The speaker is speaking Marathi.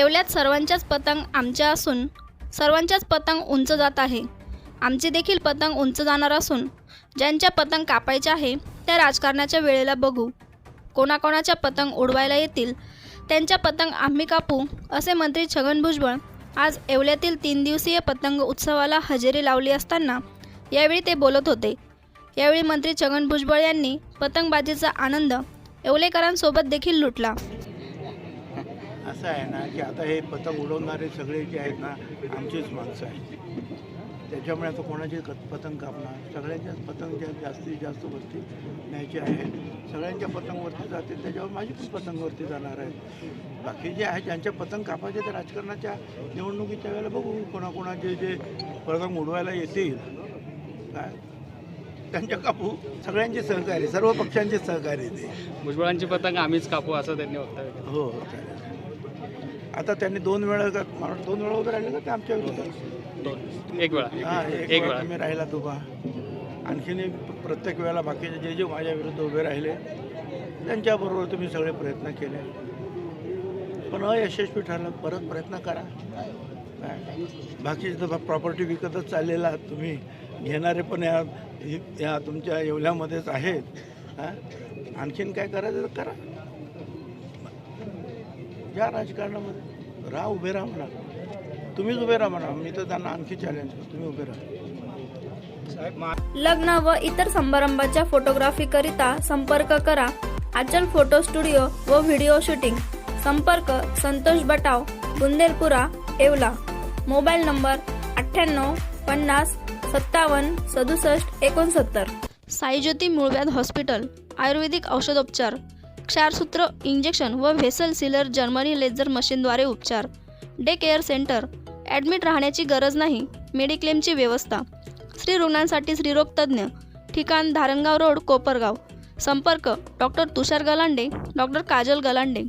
येवल्यात सर्वांच्याच पतंग आमच्या असून सर्वांच्याच पतंग उंच जात आहे. आमचे देखील पतंग उंच जाणार असून ज्यांच्या पतंग कापायच्या आहे त्या राजकारणाच्या वेळेला बघू. कोणाकोणाच्या पतंग उडवायला येतील त्यांच्या पतंग आम्ही कापू असे मंत्री छगन भुजबळ आज येवल्यातील तीन दिवसीय पतंग उत्सवाला हजेरी लावली असताना यावेळी ते बोलत होते. यावेळी मंत्री छगन भुजबळ यांनी पतंगबाजीचा आनंद येवलेकरांसोबत देखील लुटला. असं आहे ना की आता हे पतंग उडवणारे सगळे जे आहेत ना आमचीच माणसं आहेत. त्याच्यामुळे आता कोणाचे पतंग कापणार? सगळ्यांच्याच पतंग ज्या जास्तीत जास्त वरती न्यायचे आहेत. सगळ्यांच्या पतंगवरती जातील त्याच्यावर माझी पण पतंगवरती जाणार आहेत. बाकी जे आहे ज्यांच्या पतंग कापायचे ते राजकारणाच्या निवडणुकीच्या वेळेला बघू कोणाकोणाचे जे पतंग उडवायला येतील. काय? त्यांच्या कापू सगळ्यांचे सहकारी सर्व पक्षांचे सहकारी ते. भुजबळांची पतंग आम्हीच कापू असं त्यांनी वक्तव्य केलं. हो चालेल. आता त्यांनी दोन वेळा दोन वेळा उभे राहिले का ते आमच्या विरोधात दोन एक वेळा. हां एक वेळा तुम्ही राहिला उभा आणखीन प्रत्येक वेळेला बाकीचे जे जे माझ्या विरुद्ध उभे राहिले त्यांच्याबरोबर तुम्ही सगळे प्रयत्न केले. पण अयशस्वी ठरलं परत प्रयत्न करा. बाकीचे तर प्रॉपर्टी विकतच चाललेला तुम्ही. घेणारे पण या या तुमच्या येवल्यामध्येच आहेत. आणखीन काय करायचं करा. या राजकारणामध्ये राहा उभे राहा म्हणा. तुम्हीच उभे राहा म्हणा. मी तर त्यांना आणखी चॅलेंज करतो. तुम्ही उभे राहा. लग्न व इतर समारंभाच्या फोटोग्राफीकरिता संपर्क करा. आचल फोटो स्टुडिओ व व्हिडिओ शूटिंग. संपर्क संतोष बटाव बुंदेलपुरा येवला. मोबाईल नंबर अठ्ठ्याण्णव पन्नास सत्तावन्न सदुसष्ट एकोणसत्तर. साईज्योती मूळव्याध हॉस्पिटल आयुर्वेदिक औषधोपचार. क्षारसूत्र इंजेक्शन व व्हेसल सिलर जर्मनी लेझर मशीनद्वारे उपचार. Day care centre. ॲडमिट राहण्याची गरज नाही. मेडिक्लेमची व्यवस्था. स्त्री रुग्णांसाठी स्त्रीरोग तज्ज्ञ. ठिकाण धारणगाव रोड कोपरगाव. संपर्क. डॉक्टर तुषार गलांडे. डॉक्टर काजल गलांडे.